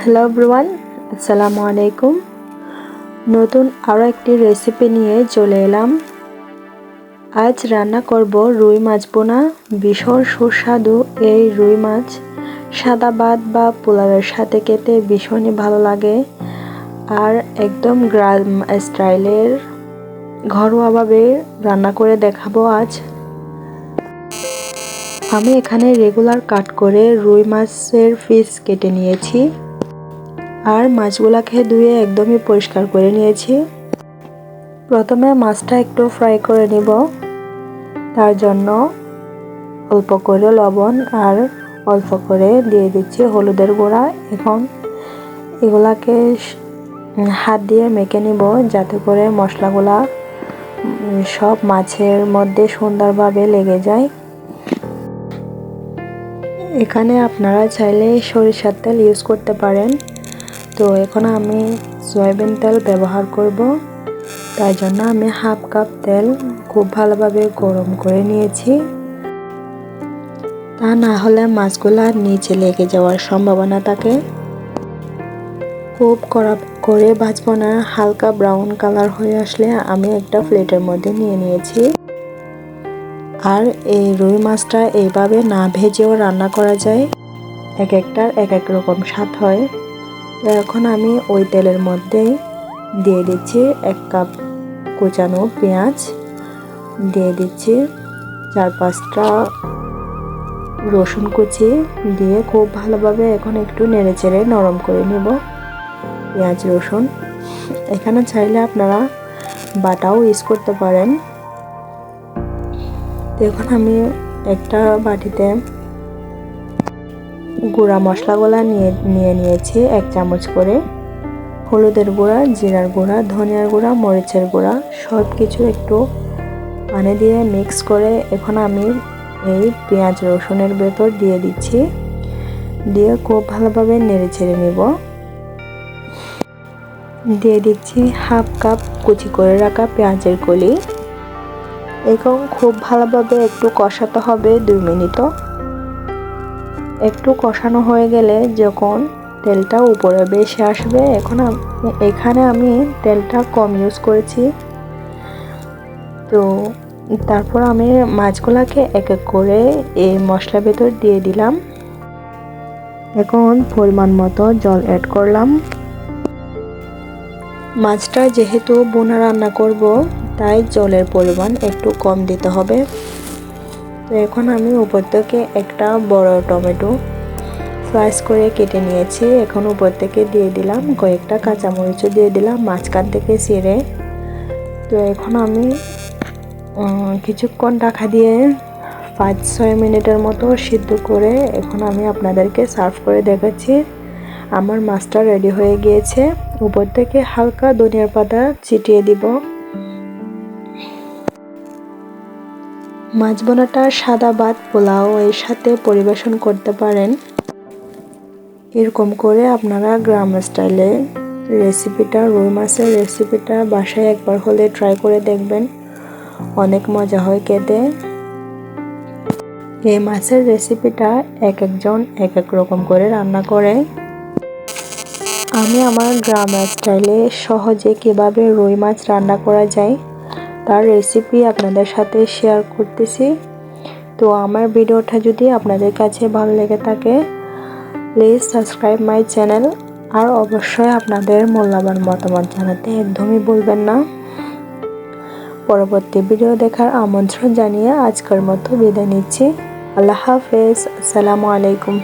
Hello ব্রুয়ান আসসালামু আলাইকুম নতুন আরও একটি রেসিপি নিয়ে চলে এলাম। আজ রান্না করব রুই মাছ বোনা। ভীষণ সুস্বাদু এই রুই মাছ। সাদা ভাত বা পোলাওয়ের সাথে খেতে ভীষণই ভালো লাগে। আর একদম গ্রাম স্টাইলের, ঘরোয়াভাবে রান্না করে দেখাবো আজ। আমি এখানে রেগুলার কাট করে রুই মাছের পিস কেটে নিয়েছি। আর মাছগুলাকে ধুয়ে একদমই পরিষ্কার করে নিয়েছি। প্রথমে মাছটা একটু ফ্রাই করে নিব। তার জন্য অল্প করে লবণ আর অল্প করে দিয়ে দিচ্ছি হলুদের গুঁড়া। এখন এগুলাকে হাত দিয়ে মেখে নিব যাতে করে মশলাগুলা সব মাছের মধ্যে সুন্দরভাবে লেগে যায়। এখানে আপনারা চাইলে সরিষার তেল ইউজ করতে পারেন। তো এখন আমি সয়াবিন তেল ব্যবহার করব। তাই জন্য আমি হাফ কাপ তেল খুব ভালোভাবে গরম করে নিয়েছি। তা না হলে মাছগুলা নিচে লেগে যাওয়ার সম্ভাবনা থাকে। খুব কড়া করে ভাজবো না, হালকা ব্রাউন কালার হয়ে আসলে আমি একটা প্লেটের মধ্যে নিয়ে নিয়েছি। আর এই রুই মাছটা এইভাবে না ভেজেও রান্না করা যায়। এক একটার এক এক রকম স্বাদ হয়। তো এখন আমি ওই তেলের মধ্যে দিয়ে দিচ্ছি এক কাপ কুচানো পেঁয়াজ। দিয়ে দিচ্ছি চার পাঁচটা রসুন কুচি দিয়ে খুব ভালোভাবে এখন একটু নেড়ে চেড়ে নরম করে নেব পেঁয়াজ, রসুন। এখানে চাইলে আপনারা বাটাও ইউজ করতে পারেন। এখন আমি একটা বাটিতে গুঁড়া মশলাগুলা নিয়ে নিয়ে নিয়েছি, এক চামচ করে। হলুদের গুঁড়া, জিরার গুঁড়া, ধনিয়ার গুঁড়া, মরিচের গুঁড়া সব কিছু একটু পানি দিয়ে মিক্স করে এখন আমি এই পেঁয়াজ রসুনের ভেতর দিয়ে দিচ্ছি। দিয়ে খুব ভালোভাবে নেড়ে ছেড়ে নিব। দিয়ে দিচ্ছি হাফ কাপ কুচি করে রাখা পেঁয়াজের কলি। এখন খুব ভালোভাবে একটু কষাতে হবে দুই মিনিটও। একটু কষানো হয়ে গেলে যখন তেলটা উপরে বেশি আসবে, এখন এখানে আমি তেলটা কম ইউজ করেছি। তো তারপর আমি মাছগুলাকে এক এক করে এই মশলার ভেতর দিয়ে দিলাম। এখন পরিমাণ মতো জল অ্যাড করলাম। মাছটা যেহেতু বোনা রান্না করব, তাই জলের পরিমাণ একটু কম দিতে হবে। তো এখন আমি উপর থেকে একটা বড় টমেটো স্লাইস করে কেটে নিয়েছি। এখন উপর থেকে দিয়ে দিলাম কয়েকটা কাঁচামরিচও দিয়ে দিলাম, মাঝখান থেকে ছিঁড়ে। তো এখন আমি কিছুক্ষণ টাকা দিয়ে পাঁচ ছয় মিনিটের মতো সিদ্ধ করে এখন আমি আপনাদেরকে সার্ভ করে দেখাচ্ছি। আমার মাছটা রেডি হয়ে গিয়েছে। উপর থেকে হালকা ধনিয়ার পাতা ছিটিয়ে দিব। মাছ বোনাটা সাদা ভাত, পোলাও এর সাথে পরিবেশন করতে পারেন। এরকম করে আপনারা গ্রাম স্টাইলে রেসিপিটা, রুই মাছের রেসিপিটা বাসায় একবার হলে ট্রাই করে দেখবেন। অনেক মজা হয় খেতে। এই মাছের রেসিপিটা এক একজন এক এক রকম করে রান্না করে। আমি আমার গ্রাম স্টাইলে সহজে কীভাবে রুই মাছ রান্না করা যায় তার রেসিপি আপনাদের সাথে শেয়ার করতেছি। তো আমার ভিডিওটা যদি আপনাদের কাছে ভালো লেগে থাকে প্লিজ সাবস্ক্রাইব মাই চ্যানেল আর অবশ্যই আপনাদের মূল্যবান মতামত জানাতে একদমই বলবেন না। পরবর্তী ভিডিও দেখার আমন্ত্রণ জানিয়ে আজকের মতো বিদায় নিচ্ছি। আল্লাহ হাফেজ। আসসালামু আলাইকুম।